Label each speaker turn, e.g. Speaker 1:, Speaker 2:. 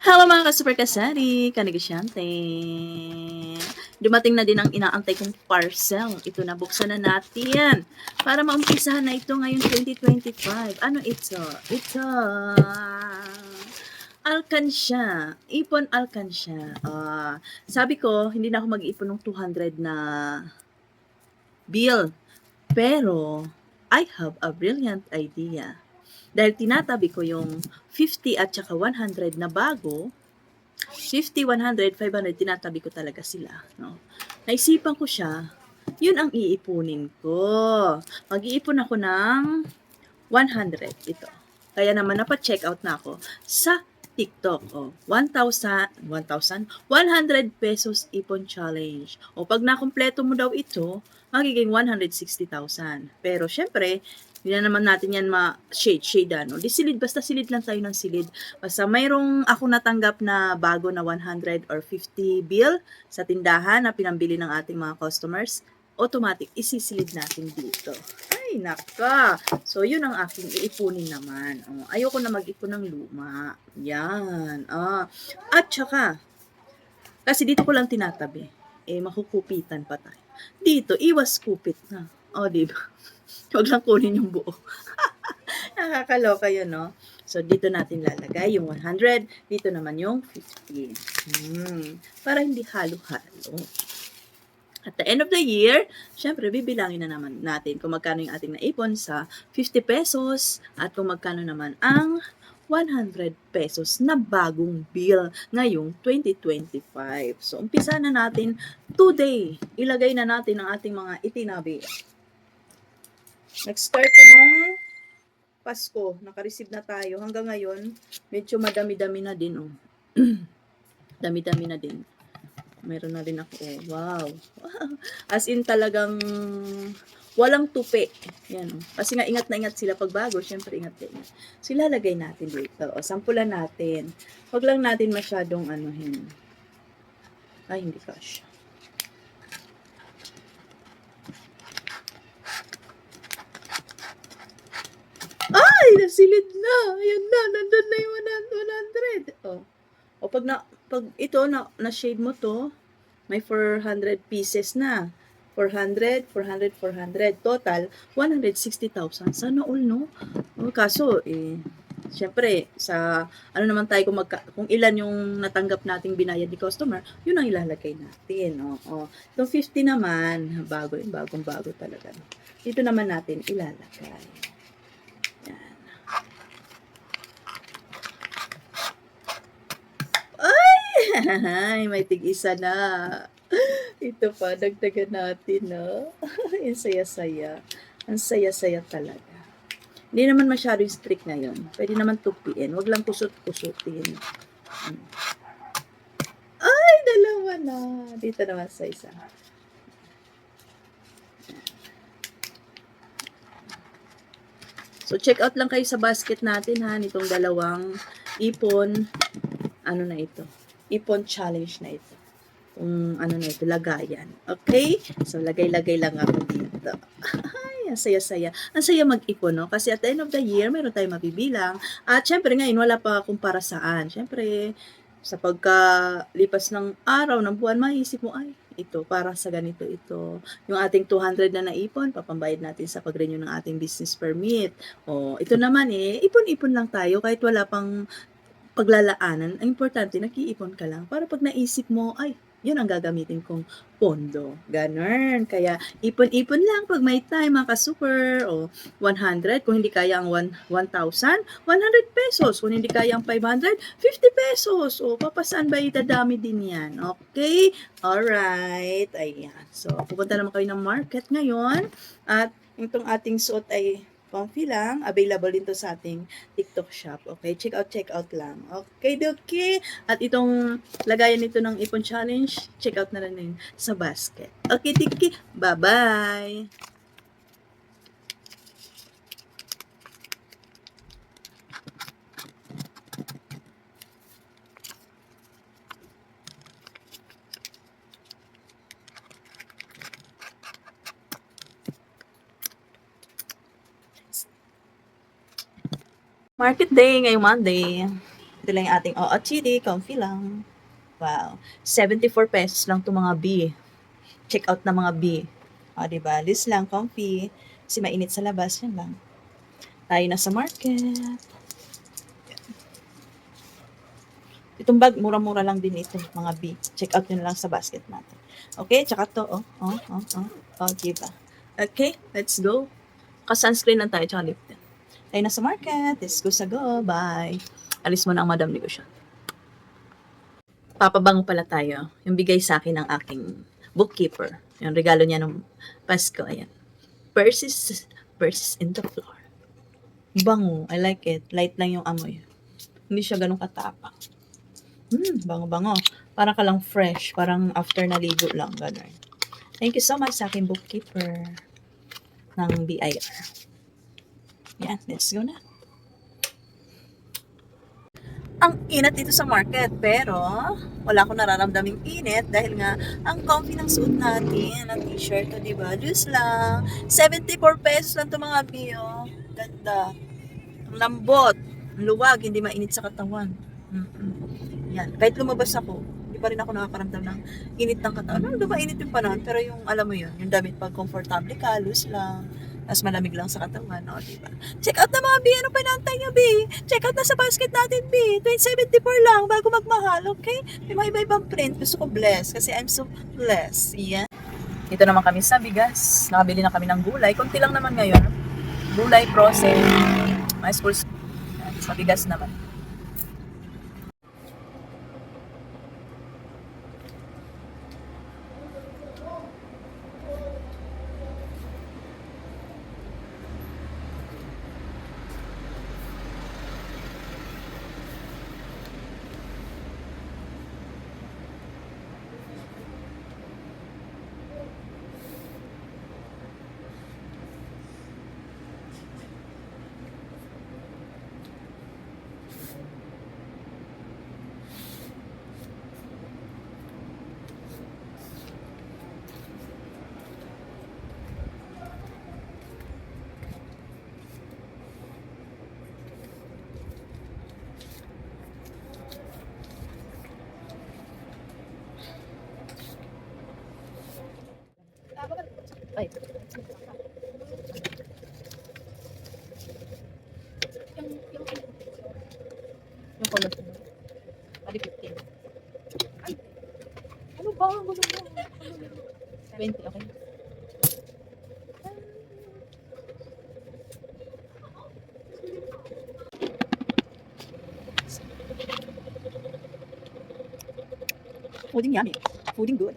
Speaker 1: Hello mga ka-super kasari, kanegosyante. Dumating na din ang inaantay kong parcel. Ito na, buksan na natin. Para maumpisahan na ito ngayong 2025. Ano ito? Ito. Alkansya. Ipon alkansya. Ah, sabi ko, hindi na ako mag-ipon ng 200 na bill. Pero, I have a brilliant idea. Dahil tinatabi ko yung 50 at saka 100 na bago, 50, 100, 500, tinatabi ko talaga sila. No? Naisipan ko siya, yun ang iipunin ko. Mag-iipon ako ng 100 ito. Kaya naman napa-check out na ako sa TikTok. Oh, 1,000, 1,000, 100 pesos ipon challenge. O pag nakumpleto mo daw ito, magiging 160,000. Pero syempre, hindi na naman natin yan ma-shade, shade ano. Di silid, basta silid lang tayo ng silid. Basta mayroong ako natanggap na bago na 100 or 50 bill sa tindahan na pinambili ng ating mga customers, automatic, isisilid natin dito. Ay, naka. So, yun ang aking iipunin naman. Oh, ayoko na mag-ipon ng luma. Yan. Ah. At saka, kasi dito ko lang tinatabi. Eh, makukupitan pa tayo. Dito, iwas kupit na. O, oh, di ba? Huwag lang kunin yung buo. Nakakaloka yun, no? So, dito natin lalagay yung 100. Dito naman yung 50. Hmm. Para hindi halo-halo. At the end of the year, syempre, bibilangin na naman natin kung magkano yung ating naipon sa 50 pesos at kung magkano naman ang 100 pesos na bagong bill ngayong 2025. So, umpisa na natin today. Ilagay na natin ang ating mga itinabi. Nag-start nung Pasko. Naka-receive na tayo. Hanggang ngayon, medyo madami-dami na din. Oh. Dami-dami na din. Meron na rin ako. Oh, wow. As in talagang walang tupi. Yan. Oh. Kasi nga ingat na ingat sila pag bago. Siyempre ingat na ingat. So ilalagay natin dito. O, sampulan natin. Huwag lang natin masyadong anuhin. Ay, hindi kasha. Ay, nasilid na. Ayan na, nandun na yung 100. Oh. O pag na pag ito na na shade mo to, may 400 pieces na. 400, 400, 400. Total, 160,000. Sana all, no? O, kaso, eh, Siyempre, sa ano naman tayo kung, magka, kung ilan yung natanggap nating binayad ni customer, yun ang ilalagay natin. No? O, itong 50 naman, bago bagong bago talaga. Dito naman natin ilalagay. Yan. Ay, may tig-isa na. Ito pa, dagdagan natin, no? Ang saya-saya. Ang saya-saya talaga. Hindi naman masyado yung strict ngayon. Pwede naman tupiin. Huwag lang kusot-kusutin. Ay, dalawa na. Dito naman sa isa. So, check out lang kayo sa basket natin ha, nitong dalawang ipon, ano na ito, ipon challenge na ito. Kung ano na ito, lagayan. Okay? So, lagay-lagay lang ako dito. Ay, ang saya-saya. Ang saya mag-ipon, no? Kasi at the end of the year, meron tayong mabibilang. At syempre ngayon, wala pa kung para saan. Syempre, sa pagkalipas ng araw, ng buwan, maisip mo, ay, ito, para sa ganito ito. Yung ating 200 na naipon, papambayad natin sa pag-renew ng ating business permit. O, ito naman eh, ipon-ipon lang tayo kahit wala pang paglalaanan. Ang importante, nag-iipon ka lang para pag naisip mo, ay, yun ang gagamitin kong pondo. Ganun. Kaya, ipon-ipon lang pag may time, mga ka-super. O, 100. Kung hindi kaya ang 1 1,000, 100 pesos. Kung hindi kaya ang 500, 50 pesos. O, papasaan ba itadami din yan? Okay? Alright. Ayan. So, pupunta naman kayo ng market ngayon. At, itong ating suot ay comfy lang. Available din to sa ating TikTok shop. Okay? Check out, check out lang. Okay, okay. At itong lagayan nito ng Ipon Challenge, check out na rin sa basket. Okay, tiki. Bye-bye. Market day ngayong Monday. Ito lang yung ating OOTD, comfy lang. Wow. 74 pesos lang itong mga B. Check out na mga B. O, diba? List lang, comfy. Kasi mainit sa labas, yan lang. Tayo na sa market. Itong bag, mura-mura lang din ito, mga B. Check out nyo lang sa basket natin. Okay, tsaka to, oh, oh, oh, oh, oh, diba? Okay, let's go. Ka-sunscreen lang tayo, tsaka lip. Tayo na market. Let's go sa go. Bye. Alis mo na ang madam negosyo. Papabango pala tayo. Yung bigay sa akin ng aking bookkeeper. Yung regalo niya nung Pasko. Ayan. Persis, persis in the floor. Bango. I like it. Light lang yung amoy. Hindi siya ganun katapang. Hmm, bango-bango. Parang ka lang fresh. Parang after naligo lang. Ganun. Thank you so much sa aking bookkeeper ng BIR. Yan, let's go na. Ang init dito sa market, pero wala akong nararamdaming init dahil nga ang comfy ng suit natin, ang t-shirt, o diba? Loose lang. 74 pesos lang ito mga biyo. Ganda. Ang lambot. Ang luwag, hindi mainit sa katawan. Mm-mm. Yan. Kahit lumabas ako, hindi pa rin ako nakakaramdam ng init ng katawan. Ano ba mainit yung panahon? Pero yung, alam mo yun, yung damit pag comfortable ka, loose lang. Tapos malamig lang sa katawan, no? Diba? Check out na mga B. Ano pa inaantay nyo, B? Check out na sa basket natin, B. 274 lang bago magmahal, okay? May mga iba-ibang print. Gusto ko blessed kasi I'm so blessed. Yan. Dito naman kami sa bigas. Nakabili na kami ng gulay. Kunti lang naman ngayon. Gulay, process. My school. Sa bigas naman. Ay. Yung color ko. Pali 15. Ay. Ano ba? Ano ba? 20, okay. Fooding yummy. Fooding good.